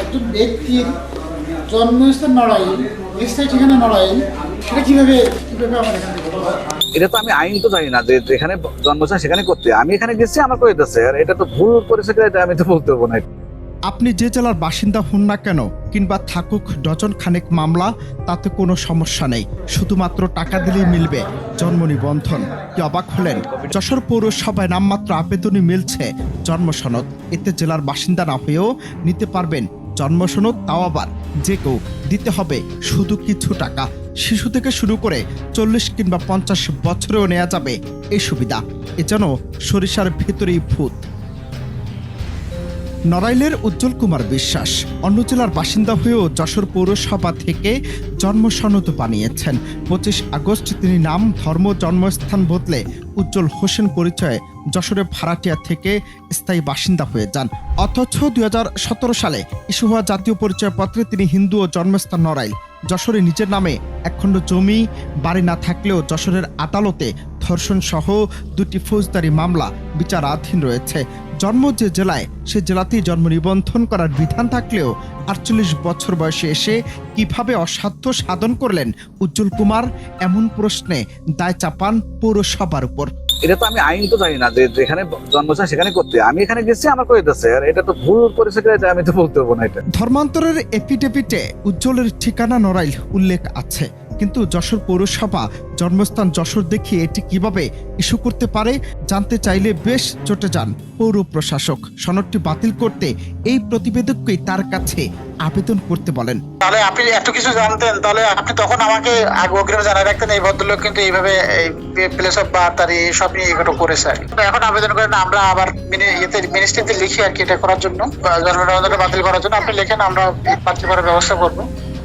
একজন ব্যক্তির জন্মস্থান নড়াই স্থায়ী ঠিকানা নড়াই সেটা কীভাবে কীভাবে আমার এখান এটা তো আমি আইন তো জানি না যে যেখানে জন্মস্থান সেখানে করতে আমি এখানে গেছি, আমার করে দিতেছে। আর এটা তো ভুল করেছে এটা আমি তো বলতে পারব না। আপনি যে জেলার বাসিন্দা হন না কেন কিংবা থাকুক ডজন খানেক মামলা, তাতে কোনো সমস্যা নেই। শুধুমাত্র টাকা দিলেই মিলবে। জন্ম নিবন্ধন। কি অবাক হলেন? যশোর পৌরসভায় নামমাত্র আবেদনই মিলছে জন্মসনদ। এতে জেলার বাসিন্দা না হয়েও নিতে পারবেন জন্মসনদ, তাও আবার যে কেউ দিতে হবে শুধু কিছু টাকা। শিশু থেকে শুরু করে চল্লিশ কিংবা পঞ্চাশ বছরেও নেওয়া যাবে এই সুবিধা। এ যেন সরিষার ভেতরেই ভূত। নড়াইলের উজ্জ্বল কুমার বিশ্বাস। অন্য জেলার বাসিন্দা হয়েও যশোর পৌরসভা থেকে জন্ম সনদ বানিয়েছেন। পঁচিশ আগস্ট তিনি নাম, ধর্ম, জন্মস্থান বদলে উজ্জ্বল হোসেন পরিচয়ে যশোরের ভাড়াটিয়া থেকে স্থায়ী বাসিন্দা হয়ে যান। অথচ দুই হাজার সতেরো সালে ইস্যু হওয়া জাতীয় পরিচয়পত্রে তিনি হিন্দু ও জন্মস্থান নড়াইল। যশোরে নিজের নামে একখণ্ড জমি, বাড়ি না থাকলেও যশোরের আদালতে ধর্ষণ সহ দুটি ফৌজদারি মামলা বিচারাধীন রয়েছে। জন্ম যে জেলায় সে জেলাতেই জন্ম নিবন্ধন করার বিধান থাকলেও আটচল্লিশ বছর বয়সে এসে কীভাবে অসাধ্য সাধন করলেন উজ্জ্বল কুমার? এমন প্রশ্নে দায় চাপান পৌরসভার উপর। এটা তো আমি আইন তো জানি না যে যেখানে জন্মস্থান সেখানে করতে আমি এখানে গেছি আমার করে দিতেছে? আর এটা তো ভুল করেছে কিনা আমি তো বলতে পারব না এটা। ধর্মান্তরের এপিডেভিটে উজ্জ্বলের ঠিকানা নড়াইল উল্লেখ আছে। কিন্তু যশোর পৌরসভা জন্মস্থান যশোর দেখিয়ে এটি কীভাবে ইস্যু করতে পারে জানতে চাইলে বেশ চটে যান পৌর প্রশাসক। সনদটি বাতিল করতে এই প্রতিবেদককেই তার কাছে আবেদন করতে বলেন। তাহলে আপনি এত কিছু জানতেন, তাহলে আপনি তখন আমাকে আগে অগ্রিম জানাই রাখতেন, এই ভদ্রলোক কিন্তু এইভাবে প্লেস অফ বার্থ আর এই সব নিয়ে এগুলো করেছে আর। এখন আবেদন করেন, আমরা আবার ইয়েতে মিনিস্ট্রিতে লিখি আর কি এটা করার জন্য জন্ম বাতিল করার জন্য। আপনি লেখেন, আমরা বাতিল করার ব্যবস্থা করব।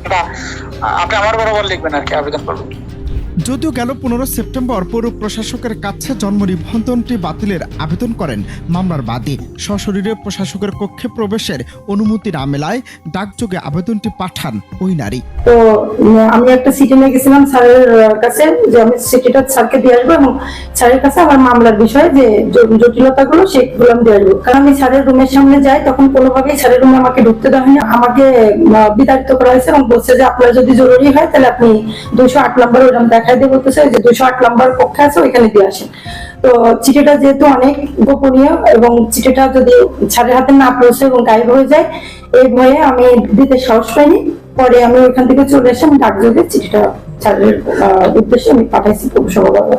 এটা আপনি আমার বরাবর লিখবেন আর কি আবেদন করবেন। যদিও গেল পনেরো সেপ্টেম্বর পৌর প্রশাসকের কাছে জন্ম নিবন্ধনটি বাতিলের আবেদন করেন মামলার বাদী। সশরীরে প্রশাসকের কক্ষে প্রবেশের অনুমতি না মেলায় ডাকযোগে আবেদনটি পাঠান ওই নারী। তো আমি একটা সিটি নিয়ে গেছিলাম স্যারের কাছে যে আমি সিটিটা স্যারকে দিয়ে আসব এবং স্যারের কাছে আমার মামলার বিষয়ে যে জটিলতাগুলো সেগুলো আমি দিয়ে আসব। কারণ আমি স্যারের রুমের সামনে যাই, তখন কোনোভাবেই স্যারের রুমে আমাকে ঢুকতে দেওয়া হয়নি। আমাকে বিতাড়িত করা হয়েছে এবং বলছে যে আপনার যদি জরুরি হয়, তাহলে আপনি দুশো আট নম্বর ওইরকম দেখাই দিয়ে বলতেছে যে দুশো আট নম্বর কক্ষে আছে, ওইখানে দিয়ে আসেন। তো চিঠিটা যেহেতু অনেক গোপনীয় এবং চিঠিটা যদি ছাড়ের হাতে না পৌঁছে এবং গায়েব হয়ে যায়, এই ভয়ে আমি দিতে সাহস পাইনি। পরে আমি ওইখান থেকে চলে এসে আমি ডাকযোগে চিঠিটা ছাড়ের উদ্দেশ্যে আমি পাঠাইছি পৌরসভা বাবা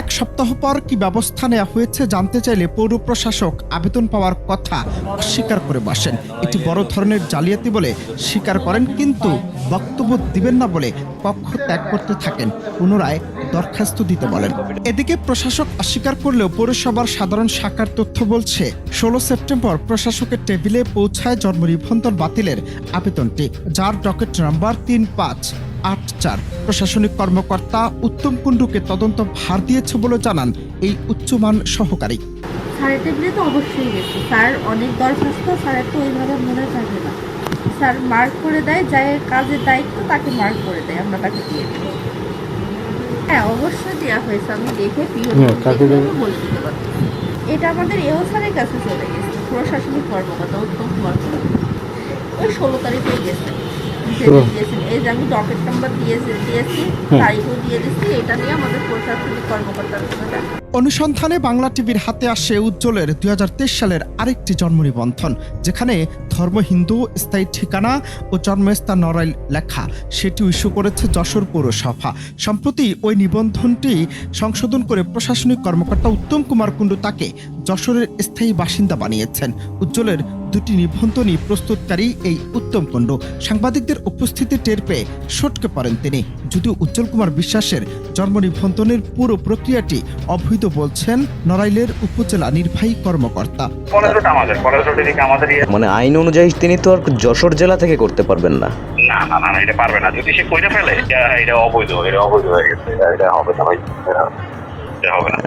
এক সপ্তাহ পর কি ব্যবস্থা নেওয়া হয়েছে জানতে চাইলে পৌর প্রশাসক আবেদন পাওয়ার কথা অস্বীকার করে বসেন। এটি বড় ধরনের জালিয়াতি বলে স্বীকার করেন কিন্তু বক্তব্য দিবেন না বলে কক্ষ ত্যাগ করতে থাকেন, পুনরায় দরখাস্ত দিতে বলেন। এদিকে প্রশাসক অস্বীকার করলেও পৌরসভার সাধারণ শাখার তথ্য বলছে, ষোলো সেপ্টেম্বর প্রশাসকের টেবিলে পৌঁছায় জন্ম নিবন্ধন বাতিলের আবেদনটি, যার ডকেট নাম্বার তিন পাঁচ। আট চার। প্রশাসনিক কর্মকর্তা উত্তম কুণ্ডুকে তদন্ত ভার দিয়েছে বলে জানান এই উচ্চমান সহকারী। স্যারের টেবিলে তো অবশ্যই গেছে। স্যার অনেক দরখাস্ত স্যারের তো ওইভাবে মনে থাকে না। স্যার মার্ক করে দেয় যার কাজের দায়িত্ব তাকে মার্ক করে দেয় আমরা তাকে দিয়ে দিই। হ্যাঁ অবশ্যই দেওয়া হয়েছে আমি দেখে পিও বলে দিতে পারব এটা আমাদের এও স্যারের কাছে চলে গেছে প্রশাসনিক কর্মকর্তা উত্তম কুমার ওই ষোলো তারিখে গেছে। দিয়েছেন। এই যে আমি ডকেট নাম্বার দিয়েছি দিয়েছি তারিখও দিয়ে দিচ্ছি এটা নিয়ে আমাদের প্রশাসনিক কর্মকর্তার কাছে অনুসন্ধানে বাংলা টিভির হাতে আসে উজ্জ্বলের দুই সালের আরেকটি জন্ম নিবন্ধন যেখানে ধর্ম হিন্দু স্থায়ী ঠিকানা ও জন্মস্থান নড়াইল লেখা সেটি ইস্যু করেছে যশোর পৌরসভা। সম্প্রতি ওই নিবন্ধনটি সংশোধন করে প্রশাসনিক কর্মকর্তা উত্তম কুমার কুণ্ডু তাকে যশোরের স্থায়ী বাসিন্দা বানিয়েছেন। উজ্জ্বলের দুটি নিবন্ধনই প্রস্তুতকারী এই উত্তম কুণ্ডু সাংবাদিকদের উপস্থিতি টের পেয়ে সটকে পড়েন তিনি। যদিও উজ্জ্বল কুমার বিশ্বাসের জন্ম নিবন্ধনের পুরো প্রক্রিয়াটি অবৈধ বলছেন নড়াইলের উপজেলা নির্বাহী কর্মকর্তা। মানে আইন অনুযায়ী তিনি তো আর যশোর জেলা থেকে করতে পারবেন না। না না না এটা পারবে না। যদি সে কইরে ফেলে এটা অবৈধ এটা অবৈধ হয়ে গেছে। এটা হবে না ভাই এটা হবে না।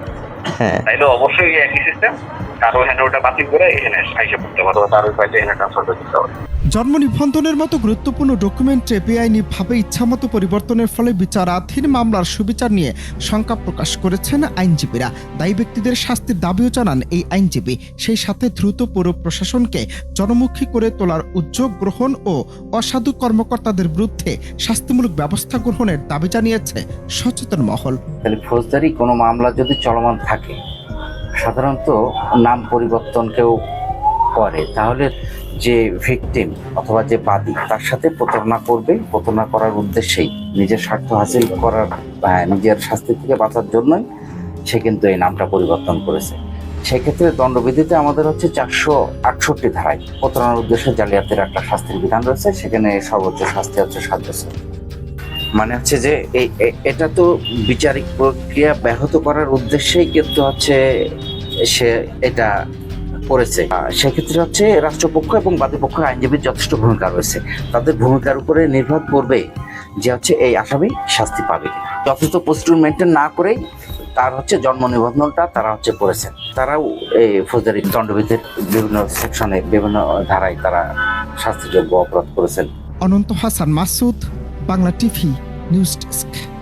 তাইলে অবশ্যই একই সিস্টেম তারও হ্যান্ড ওটা বাতিল করে এখানে আইসে পড়তে পারো তার পাইতে এখানে ট্রান্সফার করে দিতে হবে। জন্ম নিবন্ধনের মতো গুরুত্বপূর্ণ ডকুমেন্টে বেআইনিভাবে ইচ্ছামতো পরিবর্তনের ফলে বিচারাধীন মামলার সুবিচার নিয়ে শঙ্কা প্রকাশ করেছেন আইনজীবীরা। দায়ী ব্যক্তিদের শাস্তির দাবিও জানান এই আইনজীবী। সেই সাথে দ্রুত পৌর প্রশাসনকে জনমুখী করে তোলার উদ্যোগ গ্রহণ ও অসাধু কর্মকর্তাদের বিরুদ্ধে শাস্তিমূলক ব্যবস্থা গ্রহণের দাবি জানিয়েছে সচেতন মহল। তাহলে ফৌজদারি কোনো মামলা যদি চলমান থাকে, সাধারণত নাম পরিবর্তন কেউ করে, তাহলে যে ভিকটিম অথবা যে বাদী, তার সাথে প্রতারণা করবে। প্রতারণা করার উদ্দেশ্যেই নিজের স্বার্থ হাসিল করার নিজের শাস্তি থেকে বাঁচার জন্যই সে কিন্তু এই নামটা পরিবর্তন করেছে। সেক্ষেত্রে দণ্ডবিধিতে আমাদের হচ্ছে চারশো আটষট্টি ধারায় প্রতারণার উদ্দেশ্যে জালিয়াতের একটা শাস্তির বিধান রয়েছে, সেখানে সর্বোচ্চ শাস্তি হচ্ছে সাত বছর। মানে হচ্ছে যে এই এটা তো বিচারিক প্রক্রিয়া ব্যাহত করার উদ্দেশ্যেই কিন্তু হচ্ছে সে এটা আহ, সেক্ষেত্রে হচ্ছে রাষ্ট্রপক্ষ এবং বাদীপক্ষ আইনজীবীর যথেষ্ট ভূমিকা রয়েছে। তাদের ভূমিকার উপরে নির্ভর করবে যে হচ্ছে এই আসামি শাস্তি পাবে যথেষ্ট প্রস্তুত মেনটেন না করেই তার হচ্ছে জন্ম নিবন্ধনটা তারা হচ্ছে করেছেন তারাও এই ফৌজদারি দণ্ডবিধির বিভিন্ন সেকশনে বিভিন্ন ধারায় তারা শাস্তিযোগ্য অপরাধ করেছেন। Ananta Hasan Masud Bangla TV news desk.